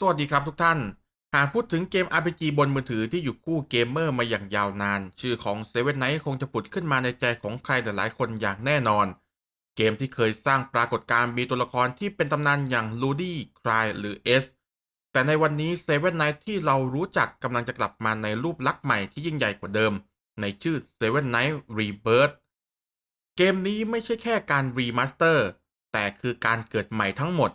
สวัสดีครับทุกท่าน หากพูดถึงเกม RPG บนมือถือที่อยู่คู่เกมเมอร์มาอย่างยาวนาน ชื่อของ Seven Knight คงจะผุดขึ้นมาในใจของใครหลายๆคนอย่างแน่นอน เกมที่เคยสร้างปรากฏการณ์มีตัวละครที่เป็นตำนานอย่างลูดี้คลายหรือเอสแต่ในวันนี้ Seven Knight ที่เรารู้จักกำลังจะกลับมาในรูปลักษณ์ใหม่ที่ยิ่งใหญ่กว่าเดิม ในชื่อ Seven Knight Rebirth เกมนี้ไม่ใช่แค่การรีมาสเตอร์แต่คือการเกิดใหม่ทั้งหมด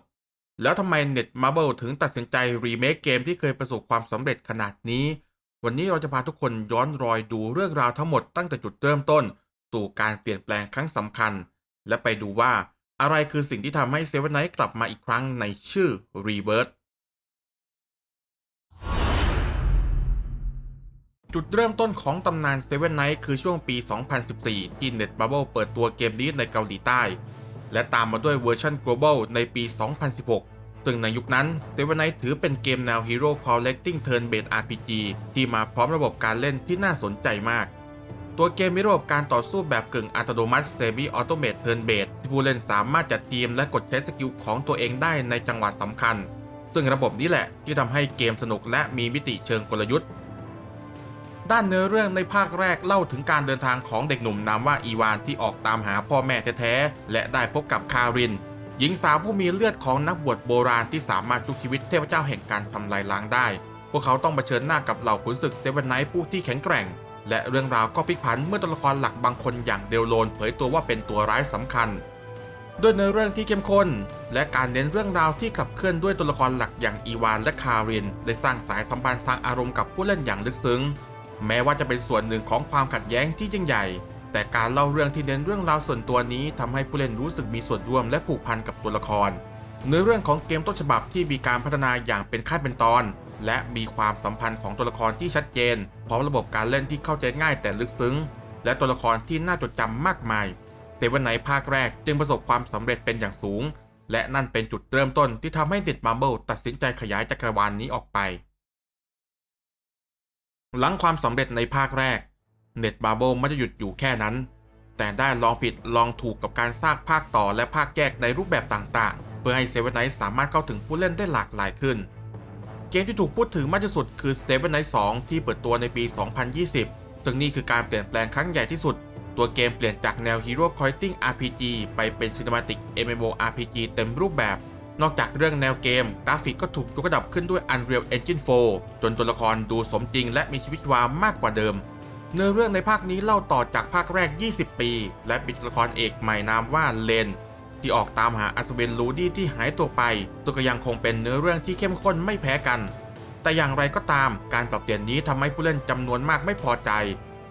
แล้วทำไม Netmarble ถึงตัดสินใจรีเมคเกมที่เคยประสบความสำเร็จขนาดนี้ วันนี้เราจะพาทุกคนย้อนรอยดูเรื่องราวทั้งหมดตั้งแต่จุดเริ่มต้น สู่การเปลี่ยนแปลงครั้งสำคัญ และไปดูว่าอะไรคือสิ่งที่ทำให้ Seven Knights กลับมาอีกครั้งในชื่อ Rebirth จุดเริ่มต้นของตำนาน Seven Knights คือช่วงปี 2014 ที่ Netmarble เปิดตัวเกมนี้ในเกาหลีใต้ และตามมาด้วยเวอร์ชัน global ในปี 2016 ซึ่งในยุคนั้น Seven Knights ถือเป็นเกมแนว Hero Collecting Turn Based RPG ที่มาพร้อมระบบการเล่นที่น่าสนใจมาก ตัวเกมมีระบบการต่อสู้แบบกึ่งอัตโนมัติ Semi Automate Turn Based ที่ผู้เล่นสามารถจัดทีมและกดใช้สกิลของตัวเองได้ในจังหวะสำคัญ ซึ่งระบบนี้แหละที่ทำให้เกมสนุกและมีมิติเชิงกลยุทธ์ด้านเนื้อเรื่องในภาคแรกเล่าถึงการเดินทางของเด็กหนุ่มนามว่าอีวานที่ออกตามหาพ่อแม่แท้ๆและได้พบกับคาริน หญิงสาวผู้มีเลือดของนักบวชโบราณที่สามารถชุบชีวิตเทพเจ้าแห่งการทำลายล้างได้ พวกเขาต้องเผชิญหน้ากับเหล่าขุนศึกเซเว่นไนท์ผู้ที่แข็งแกร่ง และเรื่องราวก็พลิกผันเมื่อตัวละครหลักบางคนอย่างเดลโลนเผยตัวว่าเป็นตัวร้ายสำคัญด้วยเนื้อเรื่องที่เข้มข้น และการเน้นเรื่องราวที่ขับเคลื่อนด้วยตัวละครหลักอย่างอีวานและคาริน ได้สร้างสายสัมพันธ์ทางอารมณ์กับผู้เล่นอย่างลึกซึ้ง แม้ว่าจะเป็นส่วนหนึ่งของความขัดแย้งที่ยิ่งใหญ่ แต่การเล่าเรื่องที่เน้นเรื่องราวส่วนตัวนี้ทำให้ผู้เล่นรู้สึกมีส่วนร่วมและผูกพันกับตัวละคร เนื้อเรื่องของเกมต้นฉบับที่มีการพัฒนาอย่างเป็นขั้นเป็นตอน และมีความสัมพันธ์ของตัวละครที่ชัดเจน พร้อมระบบการเล่นที่เข้าใจง่ายแต่ลึกซึ้ง และตัวละครที่น่าจดจำมากมายแต่วันไหนภาคแรกจึงประสบความสำเร็จเป็นอย่างสูง และนั่นเป็นจุดเริ่มต้นที่ทำให้ติดมาร์เบิลตัดสินใจขยายจักรวาลนนี้ออกไป หลังความสำเร็จในภาคแรก เน็ตบาร์เบิลไม่ได้หยุดอยู่แค่นั้น แต่ได้ลองผิดลองถูกกับการสร้างภาคต่อและภาคแยกในรูปแบบต่างๆ เพื่อให้เซเว่นไนท์สามารถเข้าถึงผู้เล่นได้หลากหลายขึ้น เกมที่ถูกพูดถึงมากที่สุดคือ Seven Nights 2ที่เปิดตัวในปี 2020 ซึ่งนี่คือการเปลี่ยนแปลงครั้งใหญ่ที่สุด ตัวเกมเปลี่ยนจากแนว Hero Collecting RPG ไปเป็น Cinematic MMORPG เต็มรูปแบบนอกจากเรื่องแนวเกม กราฟิกก็ถูกยกระดับขึ้นด้วย Unreal Engine 4 จนตัวละครดูสมจริงและมีชีวิตวามากกว่าเดิม เนื้อเรื่องในภาคนี้เล่าต่อจากภาคแรก 20 ปี และมีตัวละครเอกใหม่นามว่าเลน ที่ออกตามหาอัศวินลูดี้ที่หายตัวไปตัวก็ยังคงเป็นเนื้อเรื่องที่เข้มข้นไม่แพ้กัน แต่อย่างไรก็ตามการปรับเปลี่ยนนี้ทำให้ผู้เล่นจำนวนมากไม่พอใจ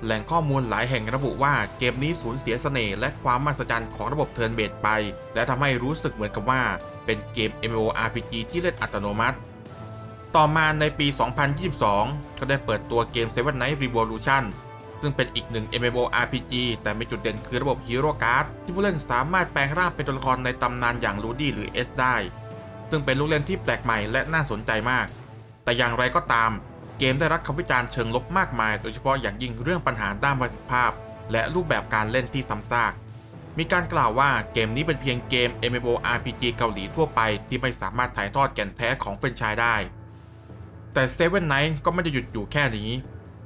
แหล่งข้อมูลหลายแห่งระบุว่าเกมนี้สูญเสียเสน่ห์และความมหัศจรรย์ของระบบเทิร์นเบสไป และทำให้รู้สึกเหมือนกับว่า เป็นเกม MMORPG ที่เล่นอัตโนมัติต่อมาในปี 2022 ก็ได้เปิดตัวเกม Seven Night Revolution ซึ่งเป็นอีกหนึ่ง MMORPG แต่มีจุดเด่นคือระบบ Hero Card ที่ผู้เล่นสามารถแปลงร่างเป็นตัวละครในตำนานอย่างลูดี้หรือ S ได้ ซึ่งเป็นลูกเล่นที่แปลกใหม่และน่าสนใจมาก แต่อย่างไรก็ตาม เกมได้รับคำวิจารณ์เชิงลบมากมาย โดยเฉพาะอย่างยิ่งเรื่องปัญหาด้านประสิทธิภาพ และรูปแบบการเล่นที่ซ้ำซากมีการกล่าวว่าเกมนี้เป็นเพียงเกม MMORPG เกาหลีทั่วไปที่ไม่สามารถถ่ายทอดแก่นแท้ของแฟรนไชส์ได้ แต่ Seven Night ก็ไม่ได้หยุดอยู่แค่นี้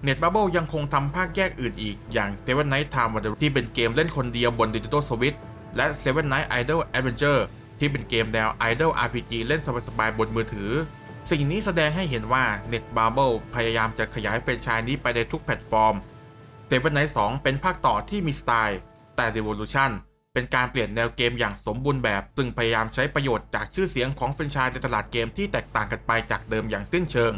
Netmarble ยังคงทำภาคแยกอื่นอีกอย่าง Seven Night Time Wonder ที่เป็นเกมเล่นคนเดียวบน Digital Switch และ Seven Night Idol Adventure ที่เป็นเกมแนว Idol RPG เล่นสบายๆบนมือถือ สิ่งนี้แสดงให้เห็นว่า Netmarble พยายามจะขยายแฟรนไชส์นี้ไปในทุกแพลตฟอร์ม Seven Night 2 เป็นภาคต่อที่มีสไตล์ แต่ Revolution เป็นการเปลี่ยนแนวเกมอย่างสมบูรณ์แบบ ซึ่งพยายามใช้ประโยชน์จากชื่อเสียงของแฟรนไชส์ในตลาดเกมที่แตกต่างกันไปจากเดิมอย่างสิ้นเชิง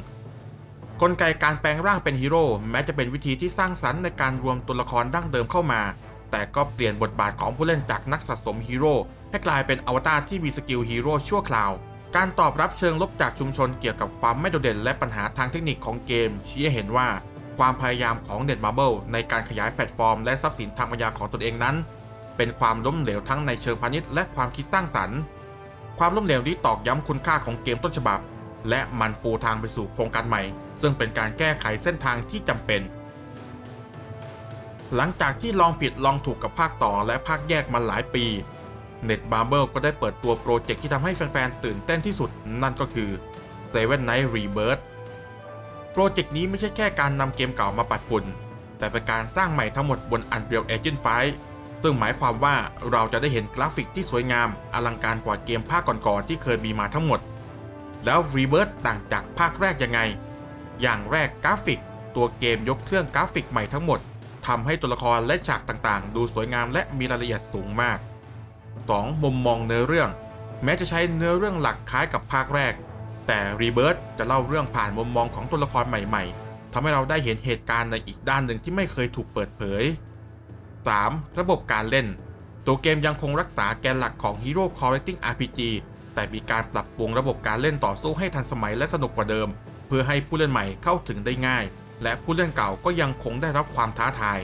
กลไกการแปลงร่างเป็นฮีโร่แม้จะเป็นวิธีที่สร้างสรรค์ในการรวมตัวละครดั้งเดิมเข้ามา แต่ก็เปลี่ยนบทบาทของผู้เล่นจากนักสะสมฮีโร่ให้กลายเป็นอวตารที่มีสกิลฮีโร่ชั่วคราว การตอบรับเชิงลบจากชุมชนเกี่ยวกับความไม่โดดเด่นและปัญหาทางเทคนิคของเกม ชี้ให้เห็นว่า ความพยายามของ Netmarble ในการขยายแพลตฟอร์มและทรัพย์สินทางปัญญาของตนเองนั้น เป็นความล้มเหลวทั้งในเชิงพาณิชย์และความคิดสร้างสรรค์ความล้มเหลวนี้ตอกย้ำคุณค่าของเกมต้นฉบับ และมันปูทางไปสู่โครงการใหม่ ซึ่งเป็นการแก้ไขเส้นทางที่จำเป็น หลังจากที่ลองผิดลองถูกกับภาคต่อและภาคแยกมาหลายปี Netmarble ก็ได้เปิดตัวโปรเจกต์ที่ทำให้แฟนๆตื่นเต้นที่สุดนั่นก็คือ Seven Night Rebirth โปรเจกต์นี้ไม่ใช่แค่การนำเกมเก่ามาปัดฝุ่นแต่เป็นการสร้างใหม่ทั้งหมดบน Unreal Engine 5 ซึ่งหมายความว่าเราจะได้เห็นกราฟิกที่สวยงาม อลังการกว่าเกมภาคก่อนๆที่เคยมีมาทั้งหมด แล้ว Rebirth ต่างจากภาคแรกยังไง อย่างแรกกราฟิก ตัวเกมยกเครื่องกราฟิกใหม่ทั้งหมดทำให้ตัวละครและฉากต่างๆ ดูสวยงามและมีรายละเอียดสูงมาก 2. มุมมองเนื้อเรื่อง แม้จะใช้เนื้อเรื่องหลักคล้ายกับภาคแรก แต่ Rebirth จะเล่าเรื่องผ่านมุมมองของตัวละครใหม่ๆทำให้เราได้เห็นเหตุการณ์ในอีกด้านหนึ่งที่ไม่เคยถูกเปิดเผย 3. ระบบการเล่น ตัวเกมยังคงรักษาแกนหลักของ Hero Collecting RPG แต่มีการปรับปรุงระบบการเล่นต่อสู้ให้ทันสมัยและสนุกกว่าเดิม เพื่อให้ผู้เล่นใหม่เข้าถึงได้ง่าย และผู้เล่นเก่าก็ยังคงได้รับความท้าทาย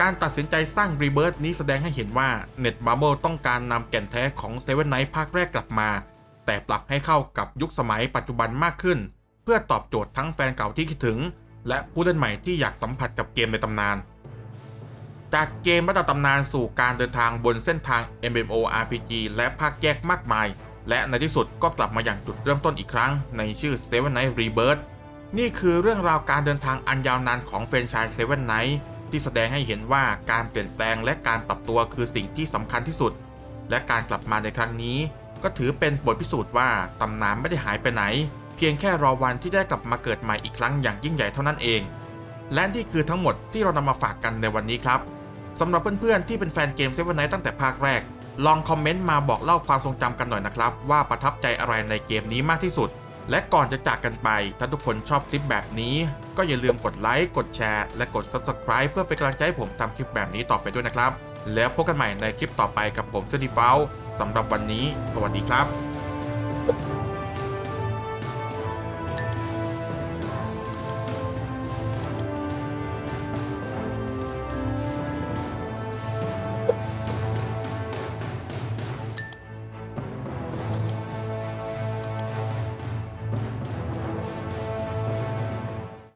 การตัดสินใจสร้าง Rebirth นี้แสดงให้เห็นว่า Netmarble ต้องการนำแก่นแท้ของ Seven Knight ภาคแรกกลับมา แต่ปรับให้เข้ากับยุคสมัยปัจจุบันมากขึ้น เพื่อตอบโจทย์ทั้งแฟนเก่าที่คิดถึง และผู้เล่นใหม่ที่อยากสัมผัสกับเกมในตำนาน จากเกมระดับตำนานสู่การเดินทางบนเส้นทาง MMORPG และภาคแยกมากมาย และในที่สุดก็กลับมาอย่างจุดเริ่มต้นอีกครั้งในชื่อ Seven Night Rebirth นี่คือเรื่องราวการเดินทางอันยาวนานของแฟรนไชส์ Seven Knights ที่แสดงให้เห็นว่าการเปลี่ยนแปลงและการปรับตัวคือสิ่งที่สำคัญที่สุด และการกลับมาในครั้งนี้ ก็ถือเป็นบทพิสูจน์ว่าตำนานไม่ได้หายไปไหน เพียงแค่รอวันที่ได้กลับมาเกิดใหม่อีกครั้งอย่างยิ่งใหญ่เท่านั้นเอง และนี่คือทั้งหมดที่เรานำมาฝากกันในวันนี้ครับสำหรับเพื่อนๆที่เป็นแฟนเกม Seven Knights ตั้งแต่ภาคแรก ลองคอมเมนต์มาบอกเล่าความทรงจำกันหน่อยนะครับ ว่าประทับใจอะไรในเกมนี้มากที่สุด และก่อนจะจากกันไป ถ้าทุกคนชอบคลิปแบบนี้ ก็อย่าลืมกดไลค์กดแชร์และกด Subscribe เพื่อเป็นกำลังใจให้ผมทำคลิปแบบนี้ต่อไปด้วยนะครับ แล้วพบกันใหม่ในคลิปต่อไปกับผมเซนิฟ้าสำหรับวันนี้ สวัสดีครับ